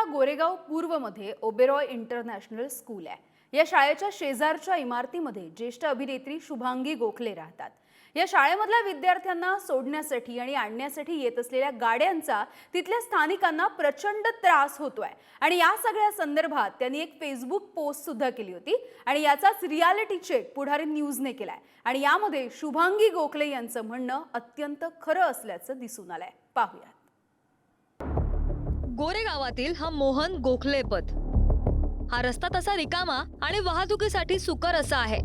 मुंबईच्या गोरेगाव पूर्वमध्ये Oberoi international school आहे. या शाळेच्या शेजारच्या इमारतीमध्ये ज्येष्ठ अभिनेत्री शुभांगी गोखले राहतात. या शाळेमधल्या विद्यार्थ्यांना सोडण्यासाठी आणि आणण्यासाठी येत असलेल्या गाड्यांचा तिथल्या स्थानिकांना प्रचंड त्रास होतोय. आणि या सगळ्या संदर्भात त्यांनी एक फेसबुक पोस्ट सुद्धा केली होती आणि याचाच रियालिटी चेक पुढारी न्यूजने केलाय. आणि यामध्ये शुभांगी गोखले यांचं म्हणणं अत्यंत खरं असल्याचं दिसून आलंय. पाहूयात. गोरेगावातील हा मोहन गोखले पथ हा रस्ता तसा रिकामा आणि वाहतुकीसाठी सुकर असा आहे.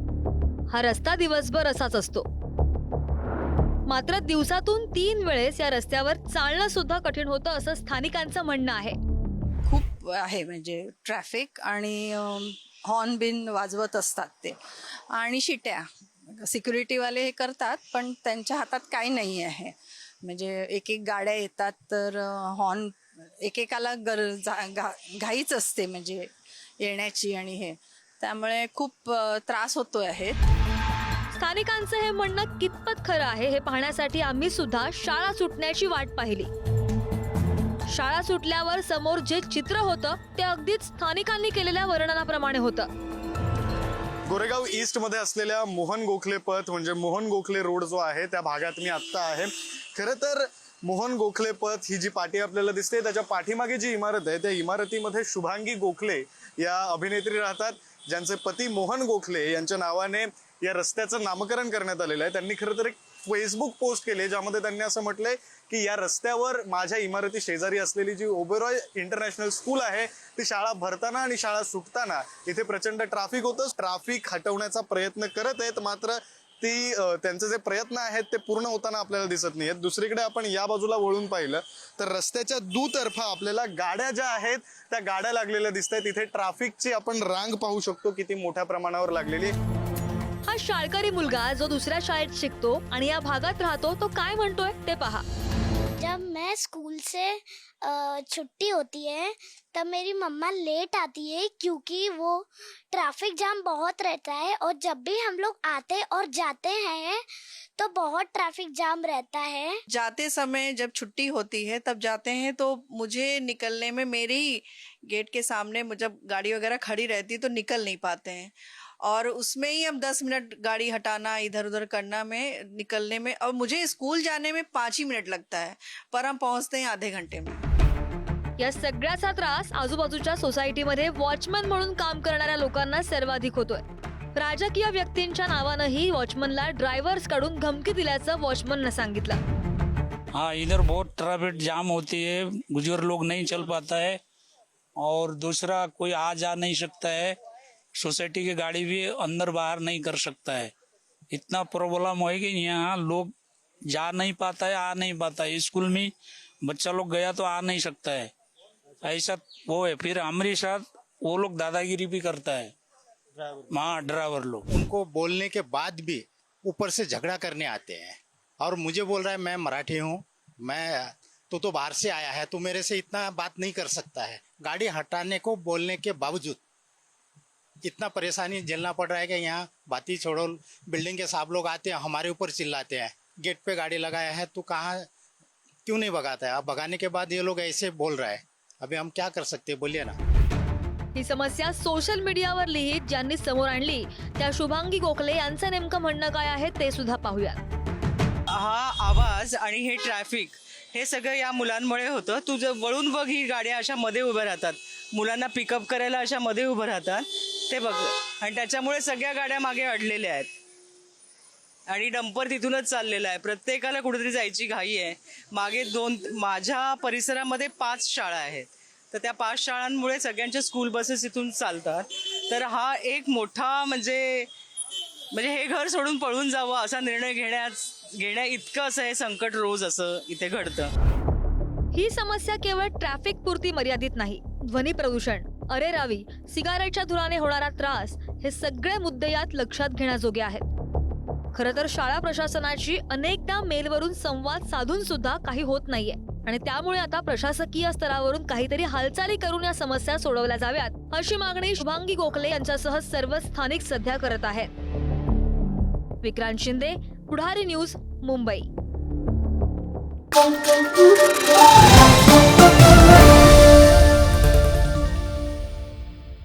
हा रस्ता दिवसभर असाच असतो. मात्र दिवसातून तीन वेळेस या रस्त्यावर चालणं सुद्धा कठीण होतं असं स्थानिकांचं म्हणणं आहे. खूप आहे म्हणजे ट्रॅफिक आणि हॉर्न बिन वाजवत असतात ते. आणि शिट्या. सिक्युरिटीवाले हे करतात पण त्यांच्या हातात काही नाही आहे. म्हणजे एक एक गाड्या येतात तर हॉर्न एकेकाला गर जा- घा घाईच असते म्हणजे येण्याची आणि हे. त्यामुळे खूप त्रास होतो आहे. स्थानिकांचं हे म्हणणं कितपत खरं आहे हे पाहण्यासाठी आम्ही सुद्धा शाळा सुटण्याची वाट पाहिली. शाळा सुटल्यावर समोर जे चित्र होतं ते अगदीच स्थानिकांनी केलेल्या वर्णनाप्रमाणे होतं. गोरेगाव ईस्टमध्ये असलेल्या मोहन गोखले पथ म्हणजे मोहन गोखले रोड जो आहे त्या भागात मी आत्ता आहे. खरं तर मोहन गोखले पथ ही जी पाठी आपल्याला दिसते त्याच्या पाठीमागे जी इमारत आहे त्या इमारतीमध्ये शुभांगी गोखले या अभिनेत्री राहतात ज्यांचे पती मोहन गोखले यांच्या नावाने या रस्त्याचं नामकरण करण्यात आलेलं आहे. त्यांनी खरं तर एक फेसबुक पोस्ट केली ज्यामध्ये त्यांनी असं म्हटलंय की या रस्त्यावर माझ्या इमारती शेजारी असलेली जी ओबेरॉय इंटरनॅशनल स्कूल आहे ती शाळा भरताना आणि शाळा सुटताना इथे प्रचंड ट्राफिक होतं. ट्राफिक हटवण्याचा प्रयत्न करत आहेत मात्र ती त्यांचे जे प्रयत्न आहेत ते पूर्ण होताना आपल्याला दिसत नाही आहेत दुसरीकडे आपण या बाजूला वळून पाहिलं तर रस्त्याच्या दुतर्फा आपल्याला गाड्या ज्या आहेत त्या गाड्या लागलेल्या दिसत आहेत इथे ट्रॅफिकची आपण रांग पाहू शकतो किती मोठ्या प्रमाणावर लागलेली हा शाळकरी मुलगा जो दुसऱ्या शाळेत शिकतो आणि या भागात राहतो तो काय म्हणतोय ते पहा. जब मैं स्कूल से छुट्टी होती है, तब मेरी मम्मा लेट आती है क्योंकि वो ट्रैफ़िक जाम बहुत रहता है और जब भी हम लोग आते और जाते हैं तो बहुत ट्रैफ़िक जाम रहता है। जाते समय जब छुट्टी होती है, तब जाते हैं तो मुझे निकलने में मेरे गेट के सामने जब गाड़ी वगैरह खड़ी रहती है तो निकल नहीं पाते हैं। और उसमें ही हम दस मिनट गाड़ी हटाना इधर उधर करना में निकलने में और मुझे स्कूल जाने में पाँच ही मिनट लगता है पर हम पहुंचते हैं आधे घंटे में। या सगळ्याचा त्रास आजूबाजूच्या सोसायटीमध्ये वॉचमन म्हणून काम करणाऱ्या लोकांना सर्वाधिक होतोय. राजकीय व्यक्तींच्या नावानंही वॉचमनला ड्रायव्हर्सकडून धमकी दिल्याचं वॉचमननं सांगितलं. हाँ इधर बहुत ट्रैफिक जाम होती है बुजुर्ग लोग नहीं चल पाता है और दूसरा कोई आ जा नहीं सकता है सोसाइटी की गाड़ी भी अंदर बाहर नहीं कर सकता है। इतना प्रॉब्लम है कि यहाँ लोग जा नहीं पाता है आ नहीं पाता है। स्कूल में बच्चा लोग गया तो आ नहीं सकता है। ऐसा वो है। फिर हमारे साथ वो लोग दादागिरी भी करता है। हाँ ड्राइवर लोग। उनको बोलने के बाद भी ऊपर से झगड़ा करने आते हैं। और मुझे बोल रहा है मैं मराठी हूँ। मैं तू तो बाहर से आया है तू मेरे से इतना बात नहीं कर सकता है। गाड़ी हटाने को बोलने के बावजूद इतना परेशानी झेलना पड़ रहा है कि यहाँ बाती छोड़ो बिल्डिंग के साहब लोग आते हैं हमारे ऊपर चिल्लाते हैं गेट पे गाड़ी लगाया है तू कहाँ क्यों नहीं भगाता है? अब भगाने के बाद ये लोग ऐसे बोल रहा है। अभी हम क्या कर सकते हैं? बोलिए ना। ही समस्या सोशल मीडियावर लिहित ज्यांनी समोर आणली त्या शुभांगी गोखले यांचं नेमकं म्हणणं काय आहे ते सुद्धा पाहूयात. हा आवाज आणि हे ट्रॅफिक हे सगळं या मुलांमुळे होतं. तू जर वळून बघ ही गाड्या अशा मध्ये उभ्या राहतात. मुलांना पिकअप करायला अशा मध्ये उभं राहतात. ते बघ. आणि त्याच्यामुळे सगळ्या गाड्या मागे अडलेल्या आहेत. आणि डंपर तिथूनच चाललेला आहे. प्रत्येकाला कुठेतरी जायची घाई आहे. मागे दोन माझ्या परिसरामध्ये पाच शाळा आहेत. तर त्या पाच शाळांमुळे सगळ्यांच्या स्कूल बसेस इथून चालतात. तर हा एक मोठा म्हणजे म्हणजे हे घर सोडून पळून जावं असा निर्णय घेण्यास घेण्या इतकं असं हे संकट रोज असं इथे घडतं. ही समस्या केवळ ट्रॅफिक पुरती मर्यादित नाही ध्वनी प्रदूषण अरे रावी सिगारेटच्या धुराने होणारा त्रास हे सगळे मुद्दे यात लक्षात घेण्याजोगे आहेत. खर तर शाळा प्रशासनाची अनेकदा मेलवरून संवाद साधून सुद्धा काही होत नाहीये. आणि त्यामुळे आता प्रशासकीय स्तरावरून काहीतरी हालचाली करून या समस्या सोडवल्या जाव्यात अशी मागणी शुभांगी गोखले यांच्यासह सर्व स्थानिक सध्या करत आहेत. विक्रांत शिंदे पुढारी न्यूज मुंबई.